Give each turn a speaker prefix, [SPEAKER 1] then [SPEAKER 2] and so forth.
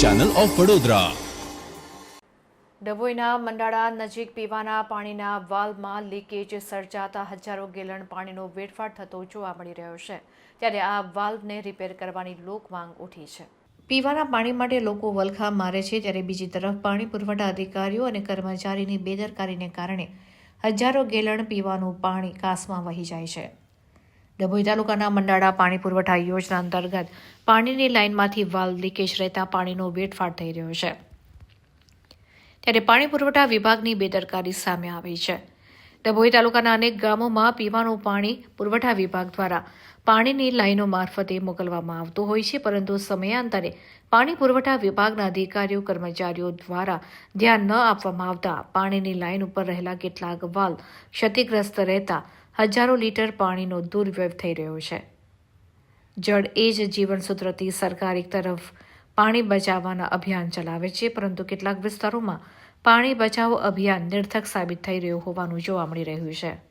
[SPEAKER 1] Channel of Vadodara
[SPEAKER 2] ડભોઈના મંડાળા નજીક પીવાના પાણીના વાલ્વમાં લીકેજ સર્જાતા હજારો ગેલણ પાણીનો વેડફાટ થતો જોવા મળી રહ્યો છે. ત્યારે આ વાલ્વને રિપેર કરવાની લોક માંગ ઉઠી છે. પીવાના પાણી માટે લોકો વલખા મારે છે ત્યારે બીજી તરફ પાણી પુરવઠા અધિકારીઓ અને કર્મચારીની બેદરકારીને કારણે હજારો ગેલણ પીવાનું પાણી કાસમાં વહી જાય છે. ડભોઈ તાલુકાના મંડાળા પાણી પુરવઠા યોજના અંતર્ગત પાણીની લાઇનમાંથી વાલ લીકેજ રહેતા પાણીનો વેડફાટ થઈ રહ્યો છે. ત્યારે પાણી પુરવઠા વિભાગની બેદરકારી સામે આવી છે. ડભોઈ તાલુકાના અનેક ગામોમાં પીવાનું પાણી પુરવઠા વિભાગ દ્વારા પાણીની લાઈનો મારફતે મોકલવામાં આવતું હોય છે, પરંતુ સમયાંતરે પાણી પુરવઠા વિભાગના અધિકારીઓ, કર્મચારીઓ દ્વારા ધ્યાન ન આપવામાં આવતા પાણીની લાઇન ઉપર રહેલા કેટલાક વાલ ક્ષતિગ્રસ્ત રહેતા હજારો લીટર પાણીનો દુર્વ્યય થઈ રહ્યો છે. જળ એ જ જીવનસૂત્રથી સરકાર એક તરફ પાણી બચાવવાના અભિયાન ચલાવે છે, પરંતુ કેટલાક વિસ્તારોમાં પાણી બચાવો અભિયાન નિર્થક સાબિત થઈ રહ્યું હોવાનું જોવા મળી રહ્યું છે.